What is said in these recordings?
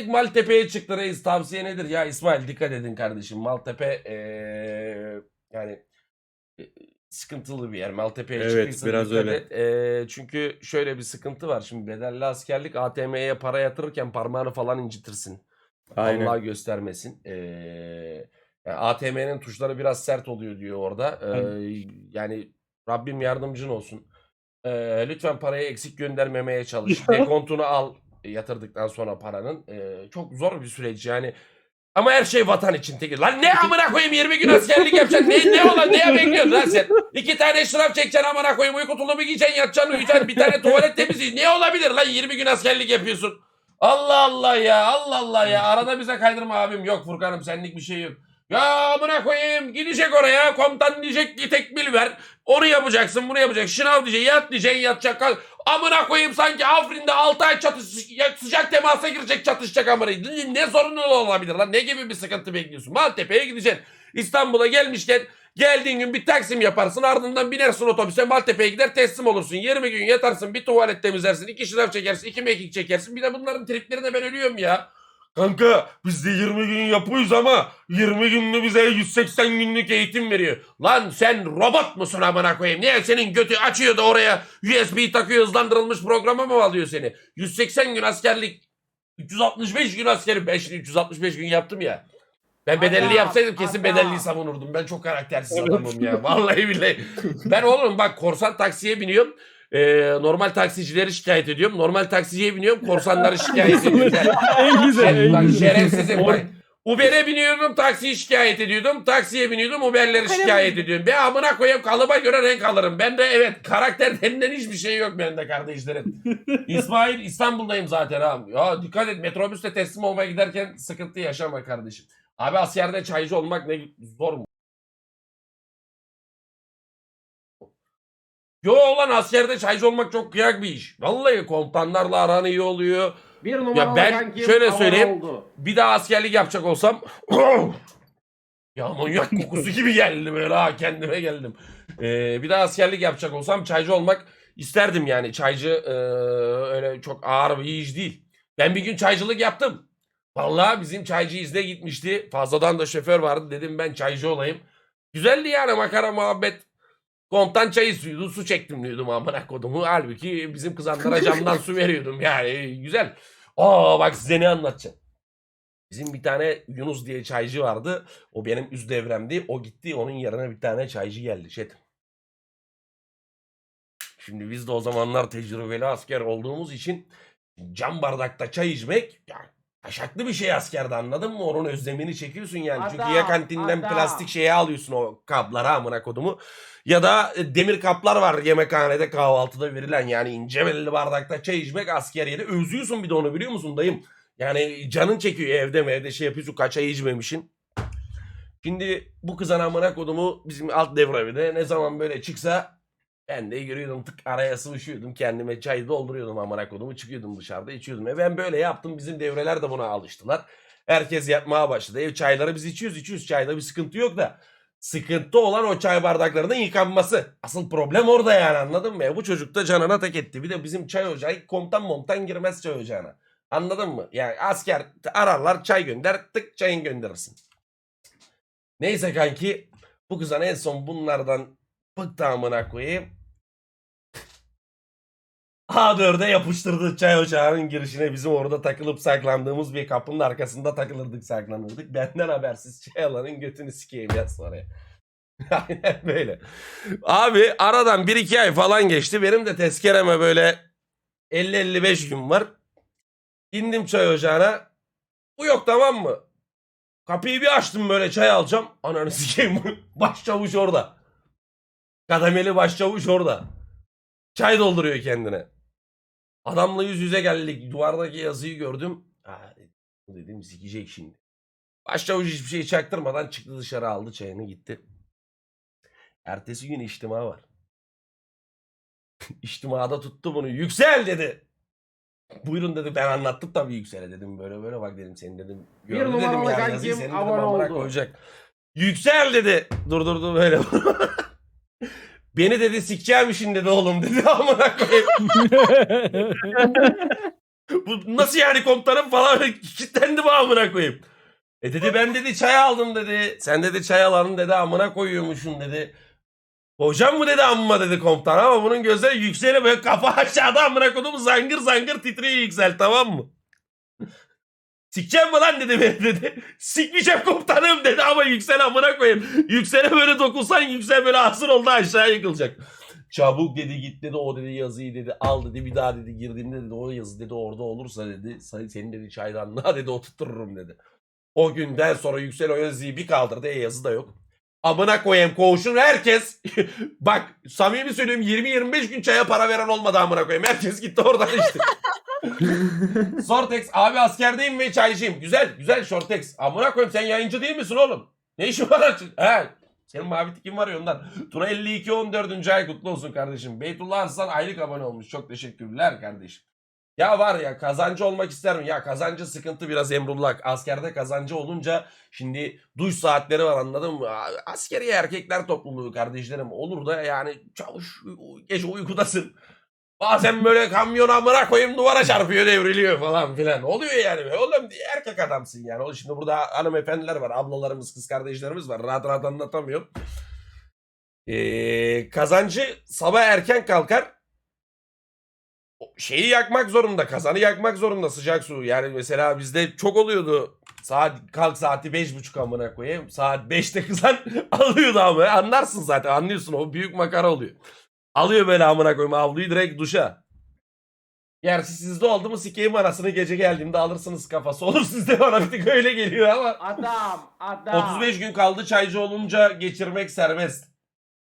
Maltepe'ye çıktı reis tavsiye nedir? Ya İsmail dikkat edin kardeşim. Maltepe eee, yani e, sıkıntılı bir yer. Maltepe'ye Evet, çıktıysa biraz dikkat öyle. et. Eee, çünkü şöyle bir sıkıntı var. Şimdi bedelli askerlik ATM'ye para yatırırken parmağını falan incitirsin. Aynen. Allah göstermesin. Eee yani ATM'nin tuşları biraz sert oluyor diyor orada. Eee, yani Rabbim yardımcın olsun. Eee, lütfen parayı eksik göndermemeye çalış. Dekontunu al yatırdıktan sonra paranın. Eee, çok zor bir süreç yani. Ama her şey vatan için tekir. Lan ne amına koyayım 20 gün askerlik yapacaksın. Ne, ne olan neye bekliyorsun lan sen? İki tane şınav çekeceksin amına koyayım. Uyku tulumu giyeceksin yatacaksın uyuyacaksın. Bir tane tuvalet temizleyeceksin. Ne olabilir lan 20 gün askerlik yapıyorsun. Allah Allah ya Allah Allah ya. Arada bize kaydırma abim. Yok Furkan'ım senlik bir şey yok. Ya amına koyayım gidecek oraya komutan diyecek ki tekmil ver. Onu yapacaksın bunu yapacaksın. Şınav diyecek yat diyeceksin yatacak. Kal- Amına koyayım sanki Afrin'de 6 ay çatış sıcak temasa girecek çatışacak amına. Ne, sorunu olabilir lan? Ne gibi bir sıkıntı bekliyorsun? Maltepe'ye gideceksin. İstanbul'a gelmişken geldiğin gün bir taksim yaparsın ardından binersin otobüse Maltepe'ye gider teslim olursun. 20 gün yatarsın bir tuvalet temizlersin iki şınav çekersin iki mekik çekersin. Bir de bunların triplerine ben ölüyorum ya. Kanka biz de 20 gün yapıyoruz ama 20 günlü bize 180 günlük eğitim veriyor. Lan sen robot musun amına koyayım? Niye senin götü açıyor da oraya USB takıyor hızlandırılmış programa mı alıyor seni? 180 gün askerlik 365 gün askeri ben şimdi 365 gün yaptım ya. Ben bedelli Adam, yapsaydım kesin adam. bedelliyi savunurdum. Ben çok karaktersiz adamım ya. Vallahi billahi. Ben oğlum bak korsan taksiye biniyorum. Ee, normal taksicileri şikayet ediyorum. Normal taksiciye biniyorum. Korsanları şikayet ediyorum. En güzel, bak en güzel. şerefsizim bak. Uber'e biniyordum taksiyi şikayet ediyordum. Taksiye biniyordum Uber'leri şikayet ediyorum. Ben amına koyayım kalıba göre renk alırım. Ben de evet karakter denilen hiçbir şey yok bende kardeşlerim. İsmail İstanbul'dayım zaten abi. Ya dikkat et metrobüste teslim olmaya giderken sıkıntı yaşama kardeşim. Abi askerde çaycı olmak ne zor mu? Yo lan askerde çaycı olmak çok kıyak bir iş. Vallahi komutanlarla aran iyi oluyor. Bir numaralı ben kankim şöyle söyleyeyim. oldu. Bir daha askerlik yapacak olsam ya manyak kokusu gibi geldi böyle ha kendime geldim. Ee, bir daha askerlik yapacak olsam çaycı olmak isterdim yani. Çaycı e, öyle çok ağır bir iş değil. Ben bir gün çaycılık yaptım. Vallahi bizim çaycı izne gitmişti. Fazladan da şoför vardı. Dedim ben çaycı olayım. Güzeldi yani makara muhabbet. Komutan çayı suydu su çektim diyordum amına kodumu. Halbuki bizim kızanlara camdan su veriyordum yani güzel. Aa bak size ne anlatacağım. Bizim bir tane Yunus diye çaycı vardı. O benim üst devremdi. O gitti onun yerine bir tane çaycı geldi. Şey. Şimdi biz de o zamanlar tecrübeli asker olduğumuz için cam bardakta çay içmek ya taşaklı bir şey askerde anladın mı? Onun özlemini çekiyorsun yani. Çünkü ya Adam, kantinden adam. plastik şeye alıyorsun o kapları amına kodumu. Ya da e, demir kaplar var yemekhanede kahvaltıda verilen yani ince belli bardakta çay içmek asker yeri. Özlüyorsun bir de onu biliyor musun dayım? Yani canın çekiyor evde mi evde şey yapıyorsun kaç ay içmemişsin. Şimdi bu kızan amına kodumu bizim alt devrevide ne zaman böyle çıksa ben de giriyordum tık araya sıvışıyordum kendime çay dolduruyordum amına kodumu çıkıyordum dışarıda içiyordum. E ben böyle yaptım bizim devreler de buna alıştılar. Herkes yapmaya başladı. Ev çayları biz içiyoruz içiyoruz çayda bir sıkıntı yok da. Sıkıntı olan o çay bardaklarının yıkanması. Asıl problem orada yani anladın mı? E bu çocuk da canına tek etti. Bir de bizim çay ocağı komutan montan girmez çay ocağına. Anladın mı? Yani asker ararlar çay gönder tık çayın gönderirsin. Neyse kanki bu kızan en son bunlardan bıktı amına koyayım. A4'e yapıştırdı çay ocağının girişine bizim orada takılıp saklandığımız bir kapının arkasında takılırdık saklanırdık. Benden habersiz çay alanın götünü sikeyim yaz oraya. Aynen böyle. Abi aradan 1-2 ay falan geçti. Benim de tezkereme böyle 50-55 gün var. İndim çay ocağına. Bu yok tamam mı? Kapıyı bir açtım böyle çay alacağım. Ananı sikeyim. başçavuş orada. Kademeli başçavuş orada. Çay dolduruyor kendine. Adamla yüz yüze geldik. Duvardaki yazıyı gördüm. Ha, dedim sikecek şimdi. Başçavuş hiçbir şey çaktırmadan çıktı dışarı aldı çayını gitti. Ertesi gün içtima var. İçtimada tuttu bunu. Yüksel dedi. Buyurun dedi ben anlattım tabii Yüksel'e dedim böyle böyle bak dedim seni dedim. Bir Gördü dedim numaralı ya kankim yazıyı senin dedim abone amına oldu. koyacak. Yüksel dedi. Dur dur dur böyle. Beni dedi sikeceğim işin dedi oğlum dedi amına koyayım. Bu nasıl yani komutanım falan kilitlendi bu amına koyayım. E dedi ben dedi çay aldım dedi. Sen dedi çay alanın dedi amına koyuyormuşsun dedi. Hocam mı dedi amma dedi komutan ama bunun gözleri yükseliyor böyle kafa aşağıda amına koydum zangır zangır titriyor yüksel tamam mı? Sikeceğim mi lan dedi beni dedi. Sikmeyeceğim komutanım dedi ama yüksel amına koyayım. Yüksele böyle dokunsan yüksel böyle asır oldu aşağı yıkılacak. Çabuk dedi git dedi o dedi yazıyı dedi al dedi bir daha dedi girdiğimde dedi o yazı dedi orada olursa dedi sen- senin dedi çaydanlığa dedi oturturum dedi. O günden sonra Yüksel o yazıyı bir kaldırdı e yazı da yok. Amına koyayım koğuşun herkes bak samimi söylüyorum 20-25 gün çaya para veren olmadı amına koyayım. Herkes gitti oradan içti. Sortex abi askerdeyim ve çaycıyım. Güzel güzel Sortex. Amına koyayım sen yayıncı değil misin oğlum? Ne işin var açık? He. Senin mavi tikin var ya ondan. Tuna 52 14. ay kutlu olsun kardeşim. Beytullah Arslan aylık abone olmuş. Çok teşekkürler kardeşim. Ya var ya kazancı olmak isterim. Ya kazancı sıkıntı biraz Emrullah. Askerde kazancı olunca şimdi duş saatleri var anladın mı? Askeri erkekler topluluğu kardeşlerim. Olur da yani çavuş gece uykudasın. Bazen böyle kamyon amına koyayım duvara çarpıyor devriliyor falan filan. Oluyor yani. Oğlum erkek adamsın yani. O Şimdi burada hanımefendiler var. Ablalarımız, kız kardeşlerimiz var. Rahat rahat anlatamıyorum. Ee, kazancı sabah erken kalkar. Şeyi yakmak zorunda. Kazanı yakmak zorunda sıcak su. Yani mesela bizde çok oluyordu. Saat kalk saati beş buçuk amına koyayım. Saat 5'te kızan alıyordu ama. Anlarsın zaten anlıyorsun. O büyük makara oluyor. Alıyor böyle amına koyayım avluyu direkt duşa. Gerçi sizde oldu mu sikeyim arasını gece geldiğimde alırsınız kafası. Olur sizde bana bir tık öyle geliyor ama. Adam, adam. 35 gün kaldı çaycı olunca geçirmek serbest.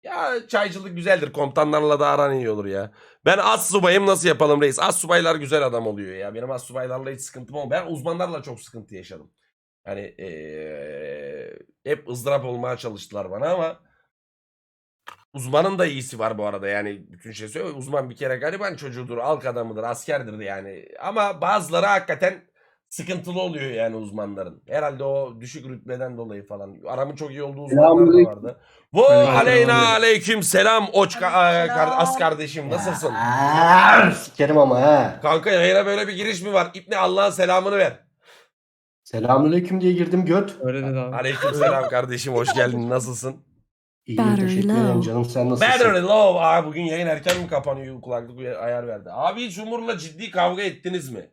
Ya çaycılık güzeldir. Komutanlarla da aran iyi olur ya. Ben az subayım nasıl yapalım reis? Az subaylar güzel adam oluyor ya. Benim az subaylarla hiç sıkıntım olmadı. Ben uzmanlarla çok sıkıntı yaşadım. Yani eee, hep ızdırap olmaya çalıştılar bana ama uzmanın da iyisi var bu arada. Yani bütün şey söylüyor. Uzman bir kere gariban çocuğudur, halk adamıdır, askerdir yani. Ama bazıları hakikaten sıkıntılı oluyor yani uzmanların. Herhalde o düşük rütbeden dolayı falan. Aramın çok iyi olduğu uzmanlar da vardı. Aleyküm aleyna selam. aleyküm selam oçka selam. as kardeşim nasılsın? Sikerim ama ha. Kanka yayına böyle bir giriş mi var? İbni Allah'ın selamını ver. Selamünaleyküm diye girdim göt. Öyle dedi abi. Aleyküm selam kardeşim hoş geldin nasılsın? İyiyim Battery teşekkür low. ederim canım sen nasılsın? Battery low. Aa, bugün yayın erken mi kapanıyor kulaklık ayar verdi. Abi hiç Umur'la ciddi kavga ettiniz mi?